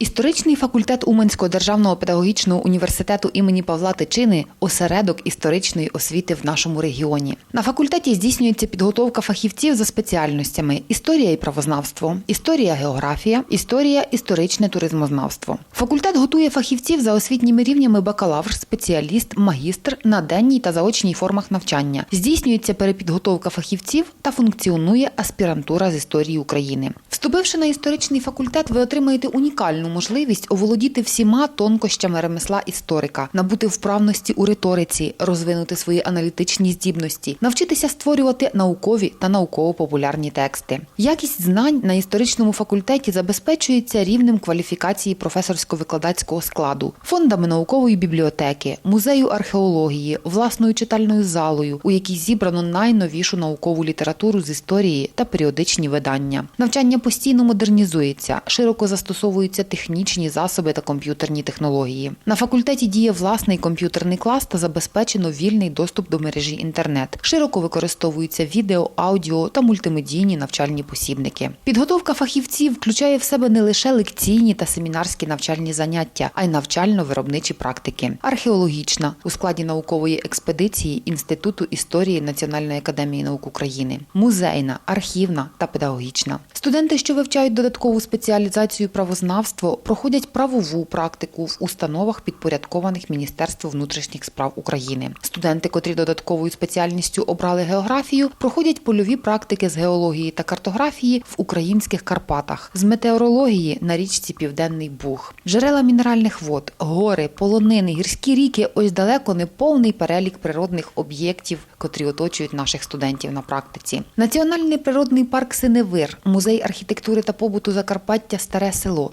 Історичний факультет Уманського державного педагогічного університету імені Павла Тичини осередок історичної освіти в нашому регіоні. На факультеті здійснюється підготовка фахівців за спеціальностями історія і правознавство, історія, географія, історія, історичне туризмознавство. Факультет готує фахівців за освітніми рівнями бакалавр, спеціаліст, магістр на денній та заочній формах навчання. Здійснюється перепідготовка фахівців та функціонує аспірантура з історії України. Вступивши на історичний факультет, ви отримаєте унікальну можливість оволодіти всіма тонкощами ремесла історика, набути вправності у риториці, розвинути свої аналітичні здібності, навчитися створювати наукові та науково-популярні тексти. Якість знань на історичному факультеті забезпечується рівнем кваліфікації професорсько-викладацького складу, фондами наукової бібліотеки, музею археології, власною читальною залою, у якій зібрано найновішу наукову літературу з історії та періодичні видання. Навчання постійно модернізується, широко застосовуються технічні засоби та комп'ютерні технології. На факультеті діє власний комп'ютерний клас та забезпечено вільний доступ до мережі інтернет. Широко використовуються відео, аудіо та мультимедійні навчальні посібники. Підготовка фахівців включає в себе не лише лекційні та семінарські навчальні заняття, а й навчально-виробничі практики. Археологічна у складі наукової експедиції Інституту історії Національної академії наук України, музейна, архівна та педагогічна. Студенти, що вивчають додаткову спеціалізацію правознавство, проходять правову практику в установах, підпорядкованих Міністерству внутрішніх справ України. Студенти, котрі додатковою спеціальністю обрали географію, проходять польові практики з геології та картографії в українських Карпатах, з метеорології на річці Південний Буг, джерела мінеральних вод, гори, полонини, гірські ріки. Ось далеко не повний перелік природних об'єктів, котрі оточують наших студентів на практиці. Національний природний парк Синевир, музей архітектури та побуту Закарпаття Старе село,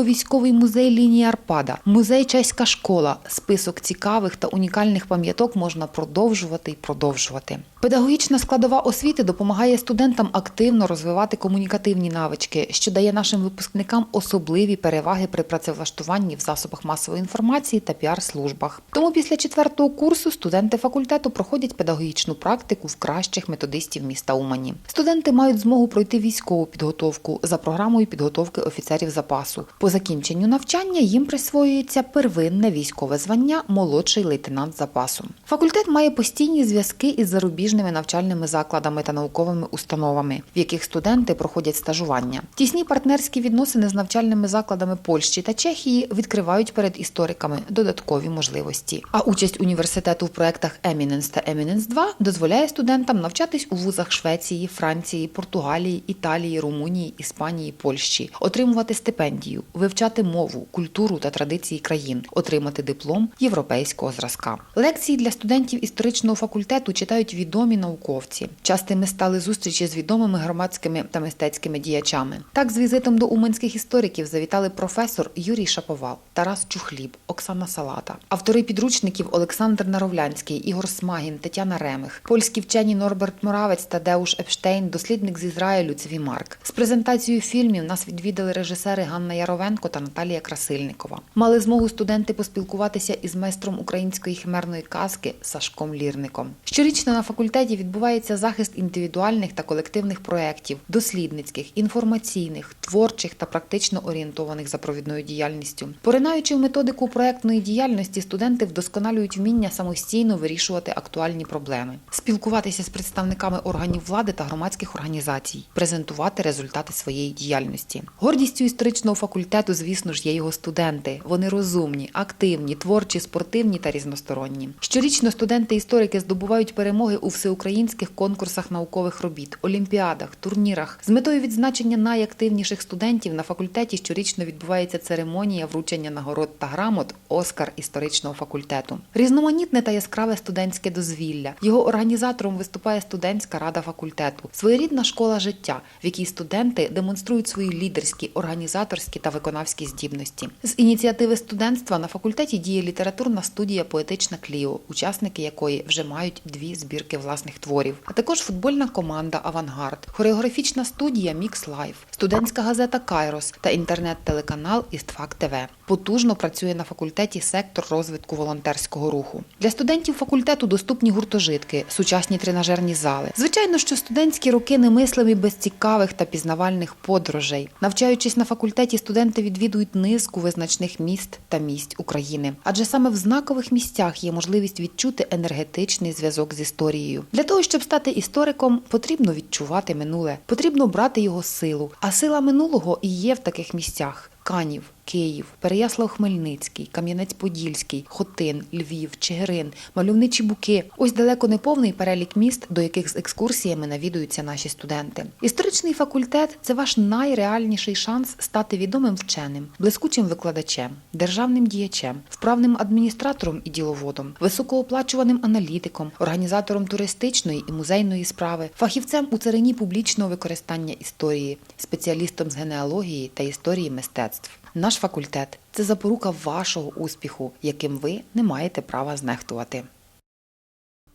історико-військовий музей лінії Арпада, музей Чеська школа. Список цікавих та унікальних пам'яток можна продовжувати і продовжувати. Педагогічна складова освіти допомагає студентам активно розвивати комунікативні навички, що дає нашим випускникам особливі переваги при працевлаштуванні в засобах масової інформації та піар-службах. Тому після четвертого курсу студенти факультету проходять педагогічну практику в кращих методистів міста Умані. Студенти мають змогу пройти військову підготовку за програмою підготовки офіцерів запасу. По закінченню навчання їм присвоюється первинне військове звання молодший лейтенант запасу. Факультет має постійні зв'язки із зарубіжними навчальними закладами та науковими установами, в яких студенти проходять стажування. Тісні партнерські відносини з навчальними закладами Польщі та Чехії відкривають перед істориками додаткові можливості. А участь університету в проектах Еміненс та Еміненс 2 дозволяє студентам навчатись у вузах Швеції, Франції, Португалії, Італії, Румунії, Іспанії, Польщі, отримувати стипендію, вивчати мову, культуру та традиції країн, отримати диплом європейського зразка. Лекції для студентів історичного факультету читають відомі науковці. Частими стали зустрічі з відомими громадськими та мистецькими діячами. Так, з візитом до уманських істориків завітали професор Юрій Шаповал, Тарас Чухліб, Оксана Салата, автори підручників Олександр Наровлянський, Ігор Смагін, Тетяна Ремих, польські вчені Норберт Моравець та Деуш Епштейн, дослідник з Ізраїлю Цвімарк. З презентацією фільмів нас відвідали режисери Ганна Яровенко та Наталія Красильникова. Мали змогу студенти поспілкуватися із майстром української химерної казки Сашком Лірником. Щорічно на факультеті відбувається захист індивідуальних та колективних проєктів, дослідницьких, інформаційних, творчих та практично орієнтованих за провідною діяльністю. Поринаючи в методику проєктної діяльності, студенти вдосконалюють вміння самостійно вирішувати актуальні проблеми, спілкуватися з представниками органів влади та громадських організацій, презентувати результати своєї діяльності. Гордістю історичного факультету, звісно ж, є його студенти. Вони розумні, активні, творчі, спортивні та різносторонні. Щорічно студенти-історики здобувають перемоги у всеукраїнських конкурсах наукових робіт, олімпіадах, турнірах. З метою відзначення найактивніших студентів на факультеті щорічно відбувається церемонія вручення нагород та грамот Оскар історичного факультету. Різноманітне та яскраве студентське дозвілля. Його організатором виступає студентська рада факультету, своєрідна школа життя, в якій студенти демонструють свої лідерські, організаторські та виконавські здібності. З ініціативи студентства на факультеті діє літературна студія Поетична Кліо, учасники якої вже мають дві збірки власних творів, а також футбольна команда Авангард, хореографічна студія Мікс Лайф, студентська газета Кайрос та інтернет-телеканал Істфак ТВ. Потужно працює на факультеті сектор розвитку волонтерського руху. Для студентів факультету доступні гуртожитки, сучасні тренажерні зали. Звичайно, що студентські роки немислимі без цікавих та пізнавальних подорожей. Навчаючись на факультеті, студенти відвідують низку визначних міст та місць України. Адже саме в знакових місцях є можливість відчути енергетичний зв'язок з історією. Для того, щоб стати істориком, потрібно відчувати минуле, потрібно брати його силу. А сила минулого і є в таких місцях. Канів, Київ, Переяслав-Хмельницький, Кам'янець-Подільський, Хотин, Львів, Чигирин, мальовничі буки. Ось далеко не повний перелік міст, до яких з екскурсіями навідуються наші студенти. Історичний факультет це ваш найреальніший шанс стати відомим вченим, блискучим викладачем, державним діячем, вправним адміністратором і діловодом, високооплачуваним аналітиком, організатором туристичної і музейної справи, фахівцем у царині публічного використання історії, спеціалістом з генеалогії та історії мистецтв. Наш факультет це запорука вашого успіху, яким ви не маєте права знехтувати.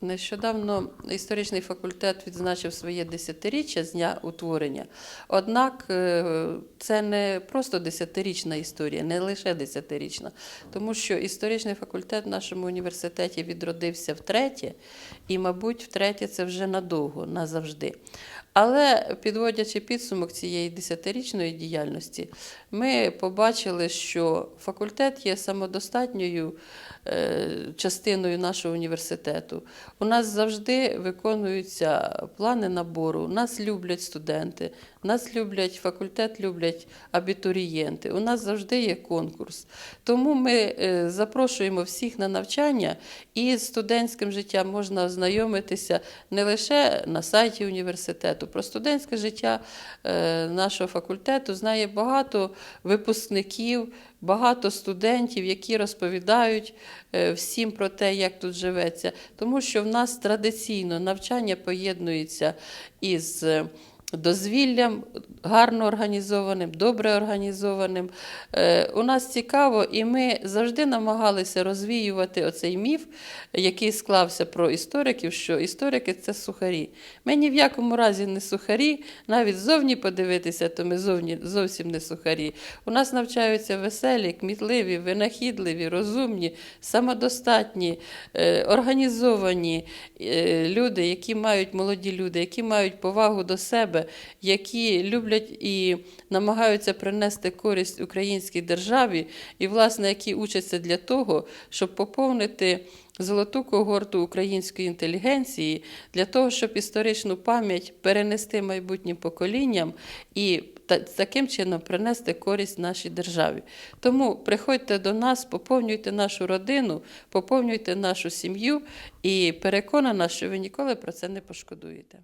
Нещодавно історичний факультет відзначив своє десятиріччя з дня утворення. Однак е, це не просто десятирічна історія, не лише десятирічна, тому що історичний факультет в нашому університеті відродився втретє, і, мабуть, втретє це вже надовго, назавжди. Але підводячи підсумок цієї десятирічної діяльності, ми побачили, що факультет є самодостатньою е, частиною нашого університету. У нас завжди виконуються плани набору, нас люблять студенти, нас люблять факультет, люблять абітурієнти. У нас завжди є конкурс. Тому ми е, запрошуємо всіх на навчання, і з студентським життям можна ознайомитися не лише на сайті університету. Про студентське життя е, нашого факультету знає багато випускників, багато студентів, які розповідають е, всім про те, як тут живеться. Тому що в нас традиційно навчання поєднується із. Дозвіллям гарно організованим, добре організованим. Е, у нас цікаво, і ми завжди намагалися розвіювати оцей міф, який склався про істориків, що історики це сухарі. Ми ні в якому разі не сухарі, навіть зовні подивитися, то ми зовні зовсім не сухарі. У нас навчаються веселі, кмітливі, винахідливі, розумні, самодостатні, е, організовані е, люди, які мають молоді люди, які мають повагу до себе, які люблять і намагаються принести користь українській державі, і, власне, які учаться для того, щоб поповнити. Золоту когорту української інтелігенції для того, щоб історичну пам'ять перенести майбутнім поколінням і таким чином принести користь нашій державі. Тому приходьте до нас, поповнюйте нашу родину, поповнюйте нашу сім'ю і переконана, що ви ніколи про це не пошкодуєте.